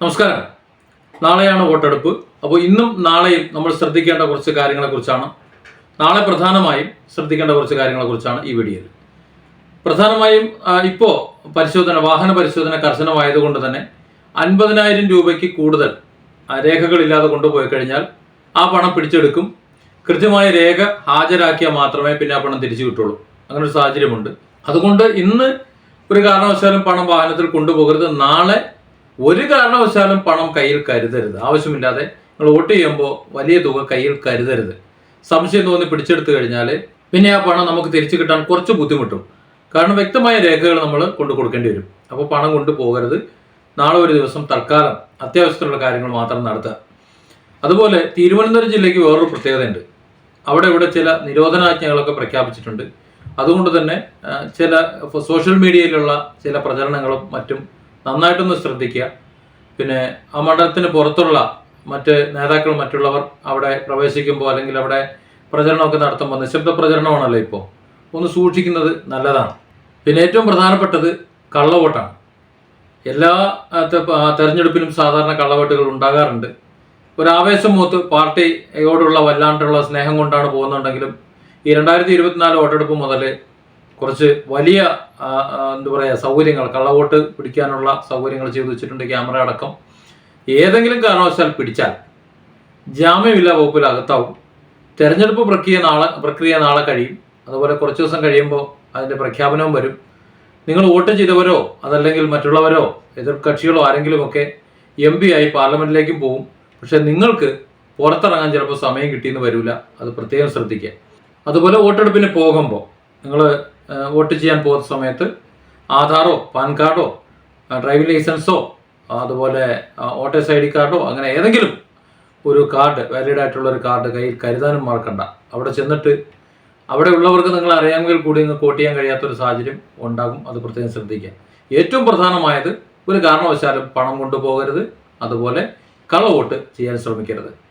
നമസ്കാരം. നാളെയാണ് വോട്ടെടുപ്പ്. അപ്പോൾ ഇന്നും നാളെയും നമ്മൾ ശ്രദ്ധിക്കേണ്ട കുറച്ച് കാര്യങ്ങളെക്കുറിച്ചാണ് നാളെ പ്രധാനമായും ശ്രദ്ധിക്കേണ്ട കുറച്ച് കാര്യങ്ങളെക്കുറിച്ചാണ് ഈ വീഡിയോയിൽ പ്രധാനമായും ഇപ്പോൾ പരിശോധന വാഹന പരിശോധന കർശനമായതുകൊണ്ട് തന്നെ അൻപതിനായിരം രൂപയ്ക്ക് കൂടുതൽ രേഖകളില്ലാതെ കൊണ്ടുപോയി കഴിഞ്ഞാൽ ആ പണം പിടിച്ചെടുക്കും. കൃത്യമായ രേഖ ഹാജരാക്കിയാൽ മാത്രമേ പിന്നെ ആ പണം തിരിച്ചു കിട്ടുള്ളൂ. അങ്ങനെ ഒരു സാഹചര്യമുണ്ട്. അതുകൊണ്ട് ഇന്ന് ഒരു കാരണവശാലും പണം വാഹനത്തിൽ കൊണ്ടുപോകരുത്. നാളെ ഒരു കാരണവശാലും പണം കയ്യിൽ കരുതരുത്. ആവശ്യമില്ലാതെ നിങ്ങൾ വോട്ട് ചെയ്യുമ്പോൾ വലിയ തുക കയ്യിൽ കരുതരുത്. സംശയം തോന്നി പിടിച്ചെടുത്തു കഴിഞ്ഞാൽ പിന്നെ ആ പണം നമുക്ക് തിരിച്ചു കിട്ടാൻ കുറച്ച് ബുദ്ധിമുട്ടും. കാരണം വ്യക്തമായ രേഖകൾ നമ്മൾ കൊണ്ടു കൊടുക്കേണ്ടി വരും. അപ്പോൾ പണം കൊണ്ടുപോകരുത് നാളെ ഒരു ദിവസം തൽക്കാലം അത്യാവശ്യത്തിലുള്ള കാര്യങ്ങൾ മാത്രം നടത്തുക. അതുപോലെ തിരുവനന്തപുരം ജില്ലയ്ക്ക് വേറൊരു പ്രത്യേകതയുണ്ട്. അവിടെ ഇവിടെ ചില നിരോധനാജ്ഞകളൊക്കെ പ്രഖ്യാപിച്ചിട്ടുണ്ട്. അതുകൊണ്ട് തന്നെ ചില സോഷ്യൽ മീഡിയയിലുള്ള ചില പ്രചരണങ്ങളും മറ്റും നന്നായിട്ടൊന്ന് ശ്രദ്ധിക്കുക. പിന്നെ ആ മണ്ഡലത്തിന് പുറത്തുള്ള മറ്റ് നേതാക്കൾ മറ്റുള്ളവർ അവിടെ പ്രവേശിക്കുമ്പോൾ അല്ലെങ്കിൽ അവിടെ പ്രചരണമൊക്കെ നടത്തുമ്പോൾ നിശബ്ദ പ്രചരണമാണല്ലോ ഇപ്പോൾ. ഒന്ന് സൂക്ഷിക്കുന്നത് നല്ലതാണ്. പിന്നെ ഏറ്റവും പ്രധാനപ്പെട്ടത് കള്ളവോട്ടാണ്. എല്ലാ തെരഞ്ഞെടുപ്പിലും സാധാരണ കള്ളവോട്ടുകൾ ഉണ്ടാകാറുണ്ട്. ഒരു ആവേശം മൂത്ത് പാർട്ടിയോടുള്ള വല്ലാണ്ടുള്ള സ്നേഹം കൊണ്ടാണ് പോകുന്നുണ്ടെങ്കിലും ഈ രണ്ടായിരത്തി ഇരുപത്തിനാല് വോട്ടെടുപ്പ് മുതൽ കുറച്ച് വലിയ എന്താ പറയുക സൗകര്യങ്ങൾ കള്ളവോട്ട് പിടിക്കാനുള്ള സൗകര്യങ്ങൾ ചെയ്തു വെച്ചിട്ടുണ്ട് ക്യാമറ അടക്കം. ഏതെങ്കിലും കാരണവശാൽ പിടിച്ചാൽ ജാമ്യമില്ല വകുപ്പിൽ അകത്താവും തെരഞ്ഞെടുപ്പ് പ്രക്രിയ നാളെ പ്രക്രിയ നാളെ കഴിയും. അതുപോലെ കുറച്ച് ദിവസം കഴിയുമ്പോൾ അതിന്റെ പ്രഖ്യാപനവും വരും. നിങ്ങൾ വോട്ട് ചെയ്തവരോ അതല്ലെങ്കിൽ മറ്റുള്ളവരോ എതിർ കക്ഷികളോ ആരെങ്കിലുമൊക്കെ എം പി ആയി പാർലമെന്റിലേക്കും പോകും പക്ഷെ നിങ്ങൾക്ക് പുറത്തിറങ്ങാൻ ചിലപ്പോൾ സമയം കിട്ടിയെന്ന് വരില്ല അത് പ്രത്യേകം ശ്രദ്ധിക്കുക. അതുപോലെ വോട്ടെടുപ്പിന് പോകുമ്പോൾ നിങ്ങൾ വോട്ട് ചെയ്യാൻ പോകുന്ന സമയത്ത് ആധാറോ പാൻ കാർഡോ ഡ്രൈവിംഗ് ലൈസൻസോ അതുപോലെ വോട്ടേഴ്സ് ഐ ഡി കാർഡോ അങ്ങനെ ഏതെങ്കിലും ഒരു കാർഡ് വാലിഡ് ആയിട്ടുള്ള ഒരു കാർഡ് കയ്യിൽ കരുതാനും മറക്കണ്ട. അവിടെ ചെന്നിട്ട് അവിടെ ഉള്ളവർക്ക് നിങ്ങൾ അറിയാമെങ്കിൽ കൂടി നിങ്ങൾക്ക് വോട്ട് ചെയ്യാൻ കഴിയാത്തൊരു സാഹചര്യം ഉണ്ടാകും. അത് പ്രത്യേകം ശ്രദ്ധിക്കുക. ഏറ്റവും പ്രധാനമായത് ഒരു കാരണവശാലും പണം കൊണ്ടുപോകരുത്. അതുപോലെ കള്ളവോട്ട് ചെയ്യാൻ ശ്രമിക്കരുത്.